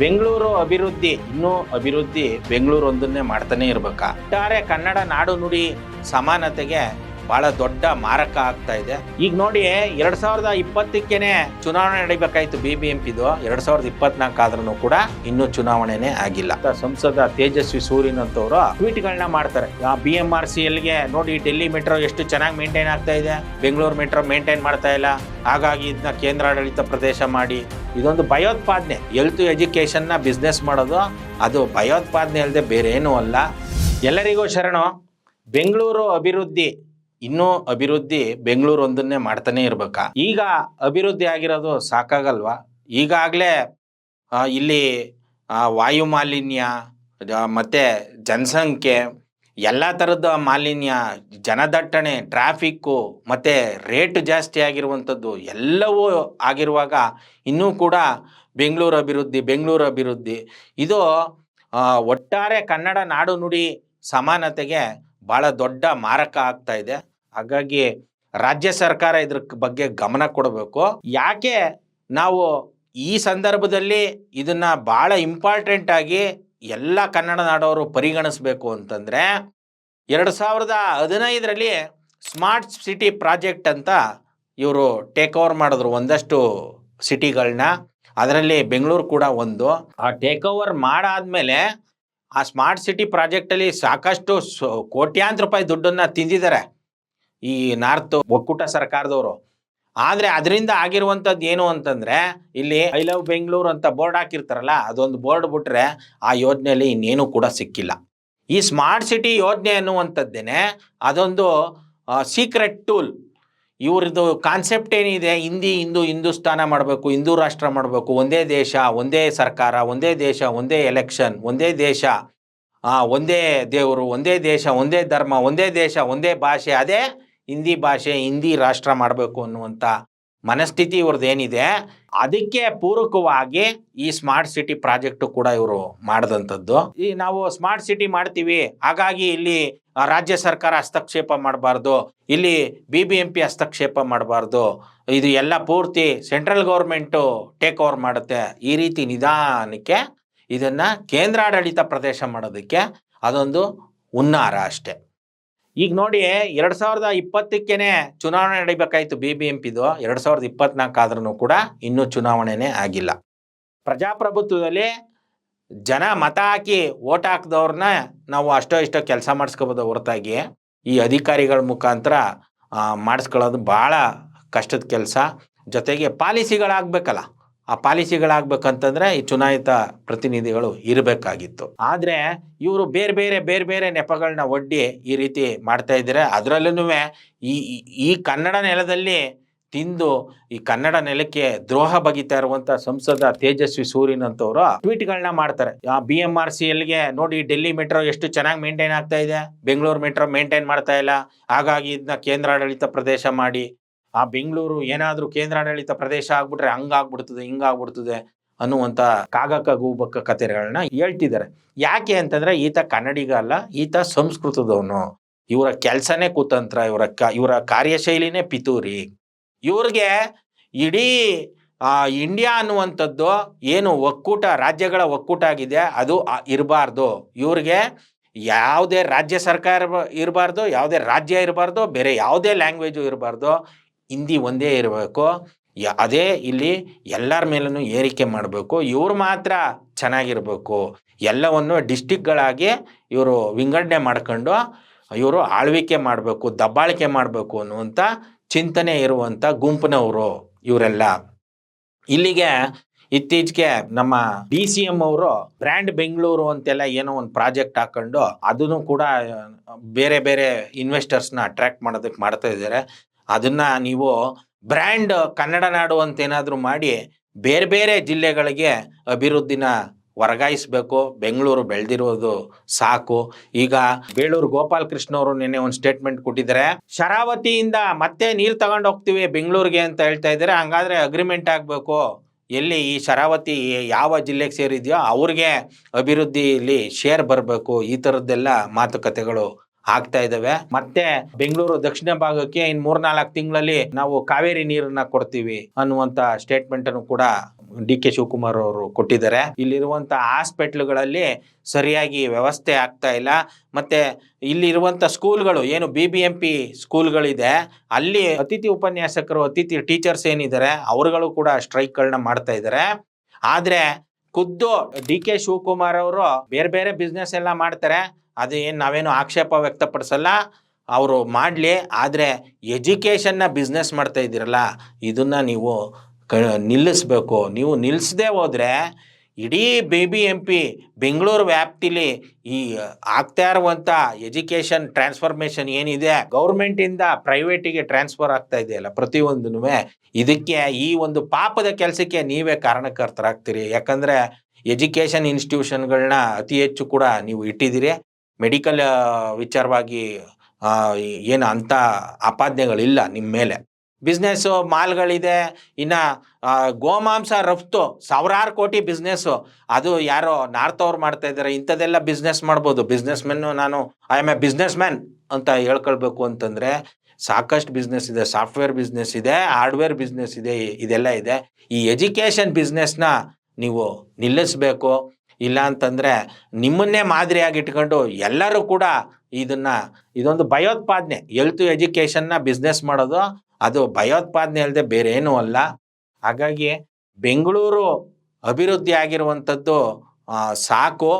ಬೆಂಗಳೂರು ಅಭಿವೃದ್ಧಿ ಇನ್ನೂ ಅಭಿವೃದ್ಧಿ ಬೆಂಗಳೂರು ಒಂದನ್ನೇ ಮಾಡ್ತಾನೆ ಇರ್ಬೇಕಾ? ಒಟ್ಟಾರೆ ಕನ್ನಡ ನಾಡು ನುಡಿ ಸಮಾನತೆಗೆ ಬಹಳ ದೊಡ್ಡ ಮಾರಕ ಆಗ್ತಾ ಇದೆ. ಈಗ ನೋಡಿ, ಎರಡ್ ಸಾವಿರದ ಇಪ್ಪತ್ತಕ್ಕೇನೆ ಚುನಾವಣೆ ನಡಿಬೇಕಾಯ್ತು ಬಿ ಬಿ ಎಂ ಪಿದು ಎರಡ್ ಸಾವಿರದ ಇಪ್ಪತ್ನಾಲ್ಕು ಆದ್ರೂ ಕೂಡ ಇನ್ನೂ ಚುನಾವಣೆನೇ ಆಗಿಲ್ಲ. ಸಂಸದ ತೇಜಸ್ವಿ ಸೂರಿನ್ ಅಂತವರು ಟ್ವೀಟ್ಗಳನ್ನ ಮಾಡ್ತಾರೆ. ಬಿ ಎಂ ಆರ್ ಸಿ ಎಲ್ಗೆ ನೋಡಿ, ಡೆಲ್ಲಿ ಮೆಟ್ರೋ ಎಷ್ಟು ಚೆನ್ನಾಗಿ ಮೇಂಟೈನ್ ಆಗ್ತಾ ಇದೆ. ಬೆಂಗಳೂರು ಮೆಟ್ರೋ ಮೇಂಟೈನ್ ಮಾಡ್ತಾ ಇಲ್ಲ. ಹಾಗಾಗಿ ಇದನ್ನ ಕೇಂದ್ರಾಡಳಿತ ಪ್ರದೇಶ ಮಾಡಿ. ಇದೊಂದು ಭಯೋತ್ಪಾದನೆ. ಹೆಲ್ತ್ ಎಜುಕೇಶನ್ನ ಬಿಸ್ನೆಸ್ ಮಾಡೋದು ಅದು ಭಯೋತ್ಪಾದನೆ ಅಲ್ಲದೆ ಬೇರೆ ಏನೂ ಅಲ್ಲ. ಎಲ್ಲರಿಗೂ ಶರಣು. ಬೆಂಗಳೂರು ಅಭಿವೃದ್ಧಿ. ಇನ್ನೂ ಅಭಿವೃದ್ಧಿ ಬೆಂಗಳೂರು ಒಂದನ್ನೇ ಮಾಡ್ತಾನೆ ಇರ್ಬೇಕಾ. ಈಗ ಅಭಿವೃದ್ಧಿ ಆಗಿರೋದು ಸಾಕಾಗಲ್ವಾ? ಈಗಾಗಲೇ ಇಲ್ಲಿ ವಾಯು ಮಾಲಿನ್ಯ ಮತ್ತು ಜನಸಂಖ್ಯೆ, ಎಲ್ಲ ಥರದ ಮಾಲಿನ್ಯ, ಜನದಟ್ಟಣೆ, ಟ್ರಾಫಿಕ್ಕು, ಮತ್ತು ರೇಟ್ ಜಾಸ್ತಿ ಆಗಿರುವಂಥದ್ದು ಎಲ್ಲವೂ ಆಗಿರುವಾಗ ಇನ್ನೂ ಕೂಡ ಬೆಂಗಳೂರು ಅಭಿವೃದ್ಧಿ ಬೆಂಗಳೂರು ಅಭಿವೃದ್ಧಿ. ಇದು ಒಟ್ಟಾರೆ ಕನ್ನಡ ನಾಡು ನುಡಿ ಸಮಾನತೆಗೆ ಭಾಳ ದೊಡ್ಡ ಮಾರಕ ಆಗ್ತಾ ಇದೆ. ಹಾಗಾಗಿ ರಾಜ್ಯ ಸರ್ಕಾರ ಇದ್ರ ಬಗ್ಗೆ ಗಮನ ಕೊಡಬೇಕು. ಯಾಕೆ ನಾವು ಈ ಸಂದರ್ಭದಲ್ಲಿ ಇದನ್ನ ಭಾಳ ಇಂಪಾರ್ಟೆಂಟ್ ಆಗಿ ಎಲ್ಲ ಕನ್ನಡ ನಾಡೋರು ಪರಿಗಣಿಸ್ಬೇಕು ಅಂತಂದ್ರೆ ಎರಡು ಸಾವಿರದ ಹದಿನೈದರಲ್ಲಿ ಸ್ಮಾರ್ಟ್ ಸಿಟಿ ಪ್ರಾಜೆಕ್ಟ್ ಅಂತ ಇವರು ಟೇಕ್ ಓವರ್ ಮಾಡಿದ್ರು ಒಂದಷ್ಟು ಸಿಟಿಗಳನ್ನ ಅದರಲ್ಲಿ ಬೆಂಗಳೂರು ಕೂಡ ಒಂದು. ಆ ಟೇಕ್ ಓವರ್ ಮಾಡಾದ್ಮೇಲೆ ಆ ಸ್ಮಾರ್ಟ್ ಸಿಟಿ ಪ್ರಾಜೆಕ್ಟಲ್ಲಿ ಸಾಕಷ್ಟು ಕೋಟ್ಯಾಂತರ ರೂಪಾಯಿ ದುಡ್ಡನ್ನು ತಿಂದಿದ್ದಾರೆ. ಈ ನಾರ್ತ್ ಒಕ್ಕೂಟ ಸರ್ಕಾರದವರು. ಆದರೆ ಅದರಿಂದ ಆಗಿರುವಂಥದ್ದು ಏನು ಅಂತಂದರೆ, ಇಲ್ಲಿ ಐ ಲವ್ ಬೆಂಗಳೂರು ಅಂತ ಬೋರ್ಡ್ ಹಾಕಿರ್ತಾರಲ್ಲ, ಅದೊಂದು ಬೋರ್ಡ್ ಬಿಟ್ರೆ ಆ ಯೋಜನೆಯಲ್ಲಿ ಇನ್ನೇನು ಕೂಡ ಸಿಕ್ಕಿಲ್ಲ. ಈ ಸ್ಮಾರ್ಟ್ ಸಿಟಿ ಯೋಜನೆ ಅನ್ನುವಂಥದ್ದೇನೆ, ಅದೊಂದು ಸೀಕ್ರೆಟ್ ಟೂಲ್ ಇವ್ರದ್ದು ಕಾನ್ಸೆಪ್ಟ್ ಏನಿದೆ? ಹಿಂದಿ, ಹಿಂದೂ, ಹಿಂದೂಸ್ತಾನ ಮಾಡಬೇಕು, ಹಿಂದೂ ರಾಷ್ಟ್ರ ಮಾಡಬೇಕು. ಒಂದೇ ದೇಶ, ಒಂದೇ ಸರ್ಕಾರ, ಒಂದೇ ದೇಶ, ಒಂದೇ ಎಲೆಕ್ಷನ್ ಒಂದೇ ದೇಶ ಒಂದೇ ದೇವರು, ಒಂದೇ ದೇಶ, ಒಂದೇ ಧರ್ಮ, ಒಂದೇ ದೇಶ, ಒಂದೇ ಭಾಷೆ, ಅದೇ ಹಿಂದಿ ಭಾಷೆ, ಹಿಂದಿ ರಾಷ್ಟ್ರ ಮಾಡಬೇಕು ಅನ್ನುವಂಥ ಮನಸ್ಥಿತಿ ಇವ್ರದ್ದು ಏನಿದೆ, ಅದಕ್ಕೆ ಪೂರಕವಾಗಿ ಈ ಸ್ಮಾರ್ಟ್ ಸಿಟಿ ಪ್ರಾಜೆಕ್ಟ್ ಕೂಡ ಇವರು ಮಾಡಿದಂಥದ್ದು. ಈ ನಾವು ಸ್ಮಾರ್ಟ್ ಸಿಟಿ ಮಾಡ್ತೀವಿ, ಹಾಗಾಗಿ ಇಲ್ಲಿ ರಾಜ್ಯ ಸರ್ಕಾರ ಹಸ್ತಕ್ಷೇಪ ಮಾಡಬಾರ್ದು, ಇಲ್ಲಿ ಬಿ ಬಿ ಎಂ ಪಿ ಹಸ್ತಕ್ಷೇಪ ಮಾಡಬಾರ್ದು, ಇದು ಎಲ್ಲ ಪೂರ್ತಿ ಸೆಂಟ್ರಲ್ ಗೌರ್ಮೆಂಟು ಟೇಕ್ ಓವರ್ ಮಾಡುತ್ತೆ, ಈ ರೀತಿ ನಿಧಾನಕ್ಕೆ ಇದನ್ನು ಕೇಂದ್ರಾಡಳಿತ ಪ್ರದೇಶ ಮಾಡೋದಕ್ಕೆ ಅದೊಂದು ಹುನ್ನಾರ ಅಷ್ಟೆ. ಈಗ ನೋಡಿ, ಎರಡ್ ಸಾವಿರದ ಇಪ್ಪತ್ತಕ್ಕೇನೆ ಚುನಾವಣೆ ನಡಿಬೇಕಾಯ್ತು ಬಿ ಬಿ ಎಂ ಪಿದು ಎರಡ್ ಸಾವಿರದ ಇಪ್ಪತ್ನಾಲ್ಕು ಆದ್ರೂ ಕೂಡ ಇನ್ನೂ ಚುನಾವಣೆನೇ ಆಗಿಲ್ಲ. ಪ್ರಜಾಪ್ರಭುತ್ವದಲ್ಲಿ ಜನ ಮತ ಹಾಕಿ ಓಟ್ ಹಾಕಿದವ್ರನ್ನ ನಾವು ಅಷ್ಟೋ ಇಷ್ಟೋ ಕೆಲಸ ಮಾಡಿಸ್ಕೋಬೋದು ಹೊರತಾಗಿ ಈ ಅಧಿಕಾರಿಗಳ ಮುಖಾಂತರ ಮಾಡಿಸ್ಕೊಳ್ಳೋದು ಭಾಳ ಕಷ್ಟದ ಕೆಲಸ. ಜೊತೆಗೆ ಪಾಲಿಸಿಗಳಾಗಬೇಕಲ್ಲ. ಆ ಪಾಲಿಸಿಗಳಾಗಬೇಕಂತಂದ್ರೆ ಈ ಚುನಾಯಿತ ಪ್ರತಿನಿಧಿಗಳು ಇರಬೇಕಾಗಿತ್ತು. ಆದರೆ ಇವರು ಬೇರೆ ಬೇರೆ ಬೇರೆ ಬೇರೆ ನೆಪಗಳನ್ನ ಒಡ್ಡಿ ಈ ರೀತಿ ಮಾಡ್ತಾ ಇದ್ದಾರೆ. ಅದರಲ್ಲೂ ಈ, ಈ- ಕನ್ನಡ ನೆಲದಲ್ಲಿ ತಿಂದು ಈ ಕನ್ನಡ ನೆಲಕ್ಕೆ ದ್ರೋಹ ಬಗಿತಾ ಇರುವಂತ ಸಂಸದ ತೇಜಸ್ವಿ ಸೂರ್ಯನ್ ಅಂತವರು ಟ್ವೀಟ್ಗಳನ್ನ ಮಾಡ್ತಾರೆ ಬಿ ಎಂ ಆರ್ ಸಿ ಎಲ್ಗೆ ನೋಡಿ ಡೆಲ್ಲಿ ಮೆಟ್ರೋ ಎಷ್ಟು ಚೆನ್ನಾಗಿ ಮೇಂಟೈನ್ ಆಗ್ತಾ ಇದೆ. ಬೆಂಗಳೂರು ಮೆಟ್ರೋ ಮೇಂಟೈನ್ ಮಾಡ್ತಾ ಇಲ್ಲ. ಹಾಗಾಗಿ ಇದನ್ನ ಕೇಂದ್ರಾಡಳಿತ ಪ್ರದೇಶ ಮಾಡಿ ಆ ಬೆಂಗಳೂರು ಏನಾದರೂ ಕೇಂದ್ರಾಡಳಿತ ಪ್ರದೇಶ ಆಗ್ಬಿಟ್ರೆ ಹಂಗಾಗ್ಬಿಡ್ತದೆ, ಹಿಂಗಾಗ್ಬಿಡ್ತದೆ ಅನ್ನುವಂಥ ಕಾಗಕ್ಕ ಗೂಬಕ್ಕ ಕಥೆಗಳನ್ನ ಹೇಳ್ತಿದ್ದಾರೆ. ಯಾಕೆ ಅಂತಂದ್ರೆ ಈತ ಕನ್ನಡಿಗ ಅಲ್ಲ, ಈತ ಸಂಸ್ಕೃತದವನು. ಇವರ ಕೆಲಸನೇ ಕುತಂತ್ರ, ಇವರ ಕ, ಇವರ ಕಾರ್ಯಶೈಲಿನೇ ಪಿತೂರಿ. ಇವ್ರಿಗೆ ಇಡೀ ಇಂಡಿಯಾ ಅನ್ನುವಂಥದ್ದು ಏನು ಒಕ್ಕೂಟ, ರಾಜ್ಯಗಳ ಒಕ್ಕೂಟ ಆಗಿದೆ, ಅದು ಇರಬಾರ್ದು. ಇವ್ರಿಗೆ ಯಾವುದೇ ರಾಜ್ಯ ಸರ್ಕಾರ ಇರಬಾರ್ದು, ಯಾವುದೇ ರಾಜ್ಯ ಇರಬಾರ್ದು, ಬೇರೆ ಯಾವುದೇ ಲ್ಯಾಂಗ್ವೇಜು ಇರಬಾರ್ದು. ಹಿಂದಿ ಒಂದೇ ಇರಬೇಕು. ಅದೇ ಇಲ್ಲಿ ಎಲ್ಲರ ಮೇಲೂ ಏರಿಕೆ ಮಾಡಬೇಕು. ಇವ್ರು ಮಾತ್ರ ಚೆನ್ನಾಗಿರಬೇಕು. ಎಲ್ಲವನ್ನು ಡಿಸ್ಟಿಕ್ಗಳಾಗಿ ಇವರು ವಿಂಗಡಣೆ ಮಾಡ್ಕೊಂಡು ಇವರು ಆಳ್ವಿಕೆ ಮಾಡಬೇಕು, ದಬ್ಬಾಳಿಕೆ ಮಾಡಬೇಕು ಅನ್ನುವಂಥ ಚಿಂತನೆ ಇರುವಂಥ ಗುಂಪಿನವರು ಇವರೆಲ್ಲ. ಇಲ್ಲಿಗೆ ಇತ್ತೀಚೆಗೆ ನಮ್ಮ ಡಿ ಸಿ ಎಂ ಅವರು ಬ್ರ್ಯಾಂಡ್ ಬೆಂಗಳೂರು ಅಂತೆಲ್ಲ ಏನೋ ಒಂದು ಪ್ರಾಜೆಕ್ಟ್ ಹಾಕೊಂಡು ಅದನ್ನು ಕೂಡ, ಬೇರೆ ಬೇರೆ ಇನ್ವೆಸ್ಟರ್ಸ್ನ ಅಟ್ರ್ಯಾಕ್ಟ್ ಮಾಡೋದಕ್ಕೆ ಮಾಡ್ತಾ ಇದ್ದಾರೆ. ಅದನ್ನ ನೀವು ಬ್ರ್ಯಾಂಡ್ ಕನ್ನಡ ನಾಡು ಅಂತ ಏನಾದರೂ ಮಾಡಿ ಬೇರೆ ಬೇರೆ ಜಿಲ್ಲೆಗಳಿಗೆ ಅಭಿವೃದ್ಧಿನ ವರ್ಗಾಯಿಸಬೇಕು. ಬೆಂಗಳೂರು ಬೆಳೆದಿರೋದು ಸಾಕು. ಈಗ ಬೇಳೂರು ಗೋಪಾಲ್ ಕೃಷ್ಣ ಅವರು ನಿನ್ನೆ ಒಂದು ಸ್ಟೇಟ್ಮೆಂಟ್ ಕೊಟ್ಟಿದ್ದಾರೆ. ಶರಾವತಿಯಿಂದ ಮತ್ತೆ ನೀರು ತಗೊಂಡು ಹೋಗ್ತೀವಿ ಬೆಂಗಳೂರಿಗೆ ಅಂತ ಹೇಳ್ತಾ ಇದ್ದಾರೆ. ಹಂಗಾದ್ರೆ ಅಗ್ರಿಮೆಂಟ್ ಆಗಬೇಕು. ಎಲ್ಲಿ ಈ ಶರಾವತಿ ಯಾವ ಜಿಲ್ಲೆಗೆ ಸೇರಿದೆಯೋ ಅವ್ರಿಗೆ ಅಭಿವೃದ್ಧಿಯಲ್ಲಿ ಶೇರ್ ಬರಬೇಕು. ಈ ಥರದ್ದೆಲ್ಲ ಮಾತುಕತೆಗಳು ಆಗ್ತಾ ಇದಾವೆ. ಮತ್ತೆ ಬೆಂಗಳೂರು ದಕ್ಷಿಣ ಭಾಗಕ್ಕೆ ಇನ್ ಮೂರ್ನಾಲ್ಕು ತಿಂಗಳಲ್ಲಿ ನಾವು ಕಾವೇರಿ ನೀರನ್ನ ಕೊಡ್ತೀವಿ ಅನ್ನುವಂತ ಸ್ಟೇಟ್ಮೆಂಟ್ ಅನ್ನು ಕೂಡ ಡಿ ಕೆ ಶಿವಕುಮಾರ್ ಅವರು ಕೊಟ್ಟಿದ್ದಾರೆ. ಇಲ್ಲಿರುವಂತ ಹಾಸ್ಪಿಟ್ಲ್ಗಳಲ್ಲಿ ಸರಿಯಾಗಿ ವ್ಯವಸ್ಥೆ ಆಗ್ತಾ ಇಲ್ಲ. ಮತ್ತೆ ಇಲ್ಲಿರುವಂತ ಸ್ಕೂಲ್ಗಳು ಏನು ಬಿ ಬಿ ಎಂ ಪಿ ಸ್ಕೂಲ್ಗಳಿದೆ ಅಲ್ಲಿ ಅತಿಥಿ ಉಪನ್ಯಾಸಕರು, ಅತಿಥಿ ಟೀಚರ್ಸ್ ಏನಿದ್ದಾರೆ, ಅವರುಗಳು ಕೂಡ ಸ್ಟ್ರೈಕ್ಗಳನ್ನ ಮಾಡ್ತಾ ಇದ್ದಾರೆ. ಆದ್ರೆ ಖುದ್ದು ಡಿ ಕೆ ಶಿವಕುಮಾರ್ ಅವರು ಬೇರೆ ಬೇರೆ ಬಿಸ್ನೆಸ್ ಎಲ್ಲ ಮಾಡ್ತಾರೆ. ಅದು ಏನು ನಾವೇನು ಆಕ್ಷೇಪ ವ್ಯಕ್ತಪಡಿಸಲ್ಲ. ಅವರು ಮಾಡಲಿ, ಆದರೆ ಎಜುಕೇಷನ್ನ ಬಿಸ್ನೆಸ್ ಮಾಡ್ತಾ ಇದ್ದೀರಲ್ಲ, ಇದನ್ನ ನೀವು ಕ, ನಿಲ್ಲಿಸ್ಬೇಕು. ನೀವು ನಿಲ್ಲಿಸದೆ ಹೋದರೆ ಇಡೀ B B M P Bengaluru ವ್ಯಾಪ್ತಿಲಿ ಈ ಆಗ್ತಾ ಇರುವಂಥ ಎಜುಕೇಷನ್ ಟ್ರಾನ್ಸ್ಫಾರ್ಮೇಷನ್ ಏನಿದೆ, ಗೌರ್ಮೆಂಟಿಂದ ಪ್ರೈವೇಟಿಗೆ ಟ್ರಾನ್ಸ್ಫರ್ ಆಗ್ತಾ ಇದೆಯಲ್ಲ ಪ್ರತಿಯೊಂದೂ ಇದಕ್ಕೆ ಈ ಒಂದು ಪಾಪದ ಕೆಲಸಕ್ಕೆ ನೀವೇ ಕಾರಣಕರ್ತರಾಗ್ತೀರಿ. ಯಾಕಂದರೆ ಎಜುಕೇಷನ್ ಇನ್ಸ್ಟಿಟ್ಯೂಷನ್ಗಳನ್ನ ಅತಿ ಹೆಚ್ಚು ಕೂಡ ನೀವು ಇಟ್ಟಿದ್ದೀರಿ. ಮೆಡಿಕಲ್ ವಿಚಾರವಾಗಿ ಏನು ಅಂಥ ಆಪಾದನೆಗಳಿಲ್ಲ ನಿಮ್ಮ ಮೇಲೆ. ಬಿಸ್ನೆಸ್ಸು ಮಾಲ್ಗಳಿದೆ, ಇನ್ನು ಗೋಮಾಂಸ ರಫ್ತು, ಸಾವಿರಾರು ಕೋಟಿ ಬಿಸ್ನೆಸ್ಸು ಅದು ಯಾರೋ ನಾರ್ತ್ ಅವ್ರು ಮಾಡ್ತಾ ಇದ್ದಾರೆ, ಇಂಥದ್ದೆಲ್ಲ ಬಿಸ್ನೆಸ್ ಮಾಡ್ಬೋದು. ಬಿಸ್ನೆಸ್ ಮೆನ್ನು ನಾನು I am a businessman ಅಂತ ಹೇಳ್ಕೊಳ್ಬೇಕು ಅಂತಂದರೆ, ಸಾಕಷ್ಟು ಬಿಸ್ನೆಸ್ ಇದೆ. ಸಾಫ್ಟ್ವೇರ್ ಬಿಸ್ನೆಸ್ ಇದೆ ಹಾರ್ಡ್ವೇರ್ ಬಿಸ್ನೆಸ್ ಇದೆ, ಇದೆಲ್ಲ ಇದೆ. ಈ ಎಜುಕೇಷನ್ ಬಿಸ್ನೆಸ್ನ ನೀವು ನಿಲ್ಲಿಸ್ಬೇಕು. ಇಲ್ಲ ಅಂತಂದರೆ ನಿಮ್ಮನ್ನೇ ಮಾದರಿಯಾಗಿ ಇಟ್ಕೊಂಡು ಎಲ್ಲರೂ ಕೂಡ ಇದನ್ನು, ಇದೊಂದು ಭಯೋತ್ಪಾದನೆ. ಎಲ್ತು ಎಜುಕೇಷನ್ನ ಬಿಸ್ನೆಸ್ ಮಾಡೋದು ಅದು ಭಯೋತ್ಪಾದನೆ ಅಲ್ಲದೆ ಬೇರೆ ಏನೂ ಅಲ್ಲ. ಹಾಗಾಗಿ ಬೆಂಗಳೂರು ಅಭಿವೃದ್ಧಿ ಆಗಿರುವಂಥದ್ದು ಸಾಕು.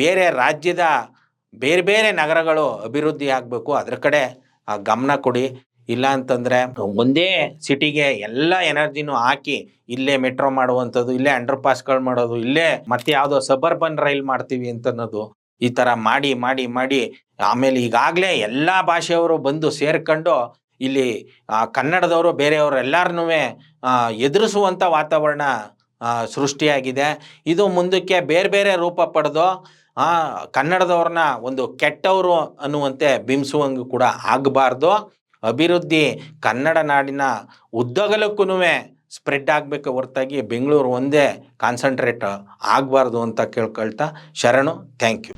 ಬೇರೆ ರಾಜ್ಯದ ಬೇರೆ ಬೇರೆ ನಗರಗಳು ಅಭಿವೃದ್ಧಿ ಆಗಬೇಕು. ಅದ್ರ ಕಡೆ ಗಮನ ಕೊಡಿ. ಇಲ್ಲ ಅಂತಂದರೆ ಒಂದೇ ಸಿಟಿಗೆ ಎಲ್ಲ ಎನರ್ಜಿನೂ ಹಾಕಿ ಇಲ್ಲೇ ಮೆಟ್ರೋ ಮಾಡುವಂಥದ್ದು, ಇಲ್ಲೇ ಅಂಡರ್ ಪಾಸ್ಗಳು ಮಾಡೋದು, ಇಲ್ಲೇ ಮತ್ತೆ ಯಾವುದೋ ಸಬರ್ಬನ್ ರೈಲ್ ಮಾಡ್ತೀವಿ ಅಂತ ಅನ್ನೋದು ಈ ಥರ ಮಾಡಿ ಮಾಡಿ ಮಾಡಿ ಆಮೇಲೆ ಈಗಾಗಲೇ ಎಲ್ಲ ಭಾಷೆಯವರು ಬಂದು ಸೇರ್ಕೊಂಡು ಇಲ್ಲಿ ಆ, ಕನ್ನಡದವರು ಬೇರೆಯವರು ಎಲ್ಲರನ್ನೂ ಎದುರಿಸುವಂಥ ವಾತಾವರಣ ಸೃಷ್ಟಿಯಾಗಿದೆ. ಇದು ಮುಂದಕ್ಕೆ ಬೇರೆ ಬೇರೆ ರೂಪ ಪಡೆದು ಕನ್ನಡದವ್ರನ್ನ ಒಂದು ಕೆಟ್ಟವರು ಅನ್ನುವಂತೆ ಬಿಂಬಿಸುವಂಗೆ ಕೂಡ ಆಗಬಾರ್ದು. ಅಭಿವೃದ್ಧಿ ಕನ್ನಡ ನಾಡಿನ ಉದ್ದಗಲಕ್ಕೂ ಸ್ಪ್ರೆಡ್ ಆಗಬೇಕು ಹೊರತಾಗಿ ಬೆಂಗಳೂರು ಒಂದೇ ಕಾನ್ಸಂಟ್ರೇಟ್ ಆಗಬಾರ್ದು ಅಂತ ಕೇಳ್ಕೊಳ್ತಾ ಶರಣು ಥ್ಯಾಂಕ್ ಯು.